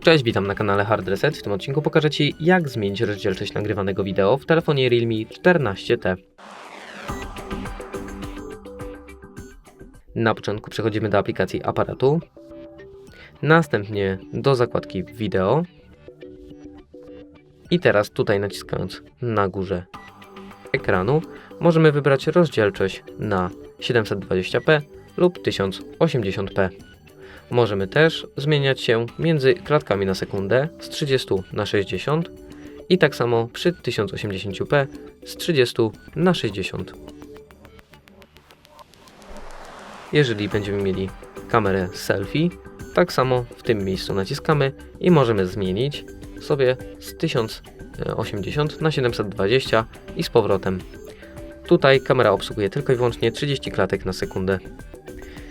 Cześć, witam na kanale Hard Reset. W tym odcinku pokażę Ci, jak zmienić rozdzielczość nagrywanego wideo w telefonie Realme 14T. Na początku przechodzimy do aplikacji aparatu, następnie do zakładki wideo i teraz tutaj naciskając na górze ekranu możemy wybrać rozdzielczość na 720p lub 1080p. Możemy też zmieniać się między klatkami na sekundę z 30 na 60 i tak samo przy 1080p z 30 na 60. Jeżeli będziemy mieli kamerę selfie, tak samo w tym miejscu naciskamy i możemy zmienić sobie z 1080 na 720 i z powrotem. Tutaj kamera obsługuje tylko i wyłącznie 30 klatek na sekundę.